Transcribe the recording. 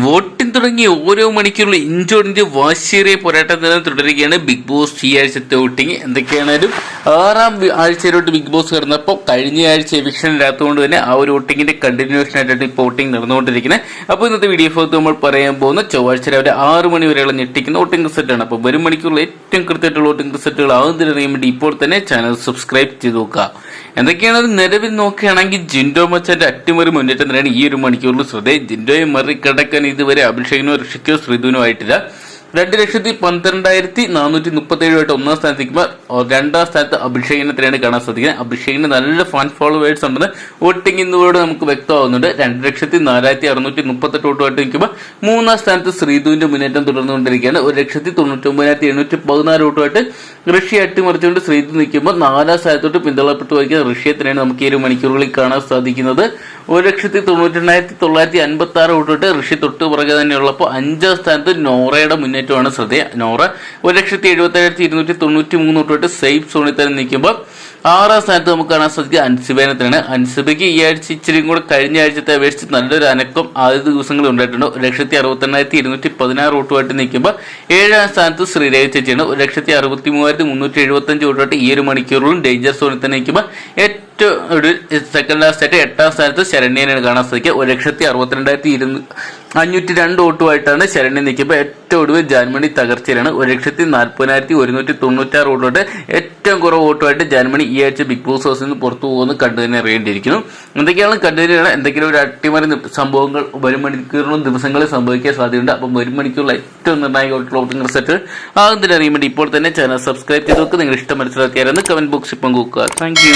Voting തുടങ്ങി ഓരോ മണിക്കൂറിൽ ഇഞ്ചോടിഞ്ച് വാശിയേറിയ പോരാട്ടം തന്നെ തുടരുകയാണ് ബിഗ് ബോസ് ഈ ആഴ്ചത്തെ വോട്ടിംഗ്. എന്തൊക്കെയാണേലും ആറാം ആഴ്ചയിലോട്ട് ബിഗ് ബോസ് കയറുന്നപ്പോൾ കഴിഞ്ഞ ആഴ്ച എവിക്ഷൻ ഇല്ലാത്തതുകൊണ്ട് തന്നെ ആ ഒരു വോട്ടിങ്ങിന്റെ കണ്ടിന്യൂഷൻ ആയിട്ടാണ് ഇപ്പോൾ വോട്ടിംഗ് നടന്നുകൊണ്ടിരിക്കുന്നത് അപ്പോൾ ഇന്നത്തെ വീഡിയോ ഭാഗത്ത് നമ്മൾ പറയാൻ പോകുന്ന ചൊവ്വാഴ്ച രാവിലെ ആറ് മണി വരെയുള്ള ഞെട്ടിക്കുന്ന വോട്ടിംഗ് ആണ്. അപ്പോൾ വരും മണിക്കുള്ള ഏറ്റവും കൃത്യമായിട്ടുള്ള വോട്ടിംഗ് റിസൾട്ടുകൾ ആകുന്നതിനറിയാൻ വേണ്ടി ഇപ്പോൾ തന്നെ ചാനൽ സബ്സ്ക്രൈബ് ചെയ്ത് നോക്കുക. എന്തൊക്കെയാണ് നിലവിൽ നോക്കുകയാണെങ്കിൽ ജിൻഡോ മച്ചാന്റെ അട്ടിമറി മുന്നേറ്റം തന്നെയാണ് ഈ ഒരു മണിക്കൂറിൽ ശ്രദ്ധേയം. ജിൻഡോയെ മറികടക്കാൻ ഇതുവരെ അഭിഷേകിനോ ഋഷിക്കോ ശ്രീധുവിനോ ആയിട്ടില്ല. രണ്ട് ലക്ഷത്തി പന്ത്രണ്ടായിരത്തി നാനൂറ്റി മുപ്പത്തി ഏഴുമായിട്ട് ഒന്നാം സ്ഥാനത്ത് നിൽക്കുമ്പോൾ രണ്ടാം സ്ഥാനത്ത് അഭിഷേകിനെ തന്നെയാണ് കാണാൻ സാധിക്കുന്നത്. അഭിഷേകിന് നല്ല ഫാൻ ഫോളോവേഴ്സ് ഉണ്ടെന്ന് വോട്ടിംഗ് ഇന്നിലൂടെ നമുക്ക് വ്യക്തമാകുന്നുണ്ട് രണ്ട് ലക്ഷത്തി നാലായിരത്തി അറുന്നൂറ്റി മുപ്പത്തെട്ട് വോട്ടുമായിട്ട് നിൽക്കുമ്പോൾ മൂന്നാം സ്ഥാനത്ത് ശ്രീധുവിന്റെ മുന്നേറ്റം തുടർന്നുകൊണ്ടിരിക്കുകയാണ്. ഒരു ലക്ഷത്തി തൊണ്ണൂറ്റി ഒമ്പതിനായിരത്തി എണ്ണൂറ്റി പതിനാല് വോട്ടുമായിട്ട് ഋഷി അട്ടിമറിച്ചുകൊണ്ട് ശ്രീധു നിൽക്കുമ്പോൾ നാലാം സ്ഥാനത്തോട്ട് പിന്തള്ളപ്പെട്ടു വയ്ക്കുന്ന ഋഷിയെ തന്നെയാണ് നമുക്ക് ഈ ഒരു മണിക്കൂറുകളിൽ കാണാൻ സാധിക്കുന്നത്. ഒരു ലക്ഷത്തി തൊണ്ണൂറ്റി എണ്ണായിരത്തി തൊള്ളായിരത്തി അൻപത്തി ആറ് വോട്ടുമായിട്ട് ഋഷി തൊട്ട് പുറകെ തന്നെയുള്ളപ്പോൾ അഞ്ചാം സ്ഥാനത്ത് നോറയുടെ മുന്നേറ്റമാണ് ശ്രദ്ധേയ നോറ. ഒരു ലക്ഷത്തി എഴുപത്തി ഏഴായിരത്തി ഇരുന്നൂറ്റി തൊണ്ണൂറ്റി മൂന്ന് വോട്ടിട്ട് സേഫ് സോണിൽ തന്നെ നിൽക്കുമ്പോൾ ആറാം സ്ഥാനത്ത് നമുക്ക് കാണാൻ സാധിക്കുക അൻസിബേനെ തന്നെയാണ്. അൻസിബയ്ക്ക് ഈ ആഴ്ച ഇച്ചിരി കൂടെ കഴിഞ്ഞ ആഴ്ചത്തെ അപേക്ഷിച്ച് നല്ലൊരു അനക്കം ആദ്യ ദിവസങ്ങളിൽ ഉണ്ടായിട്ടുണ്ട്. ഒരു ലക്ഷത്തി അറുപത്തി എണ്ണായിരത്തി ഇരുന്നൂറ്റി പതിനാറ് വോട്ടുമായിട്ട് നിൽക്കുമ്പോൾ ഏഴാം സ്ഥാനത്ത് ശ്രീരേഖ ചേച്ചിയാണ്. ഒരു ലക്ഷത്തി അറുപത്തി മൂവായിരത്തി മുന്നൂറ്റി എഴുപത്തി അഞ്ച് വോട്ടുമായിട്ട് ഈ ഒരു മണിക്കൂറിലും ഡേഞ്ചർ സോണിൽ തന്നെ നിൽക്കുമ്പോൾ ഏറ്റവും ഒരു സെക്കൻഡ് ലാസ്റ്റ് ആയിട്ട് എട്ടാം സ്ഥാനത്ത് ശരണ്യനെയാണ് കാണാൻ സാധിക്കുക. ഒരു ലക്ഷത്തി അറുപത്തിരണ്ടായിരത്തി ഇരുന്ന് അഞ്ഞൂറ്റി രണ്ട് വോട്ടുമായിട്ടാണ് ശരണ്യ നിൽക്കുമ്പോൾ ഏറ്റവും ഒടുവിൽ ജാൻമണി തകർച്ചയിലാണ്. ഒരു ലക്ഷത്തി നാൽപ്പതിനായിരത്തി ഒരുന്നൂറ്റി തൊണ്ണൂറ്റാറ് വോട്ടോട്ട് ഏറ്റവും കുറവ് വോട്ടുമായിട്ട് ജാൻമണി ഈ ആഴ്ച ബിഗ് ബോസ് ഹൗസിൽ നിന്ന് പുറത്തു പോകുന്നത് കണ്ടു തന്നെ അറിയേണ്ടിയിരിക്കുന്നു. എന്തൊക്കെയാണ് കണ്ടുതന്നെയാണ് എന്തെങ്കിലും ഒരു അട്ടിമറി സംഭവങ്ങൾ വരും മണിക്കൂറിലും ദിവസങ്ങളിൽ സംഭവിക്കാൻ സാധ്യതയുണ്ട്. അപ്പം വരും മണിക്കൂറിൽ ഏറ്റവും നിർണായകമായിട്ടുള്ള വോട്ടിംഗ് റിസൾട്ട് ആകുന്നതിന് അറിയാൻ വേണ്ടി ഇപ്പോൾ തന്നെ ചാനൽ സബ്സ്ക്രൈബ് ചെയ്ത് നോക്കുക നിങ്ങൾ ഇഷ്ടം മനസ്സിലാക്കിയാലെന്ന് കമന്റ് ബോക്സിൽ പങ്കുവെക്കുക. Thank you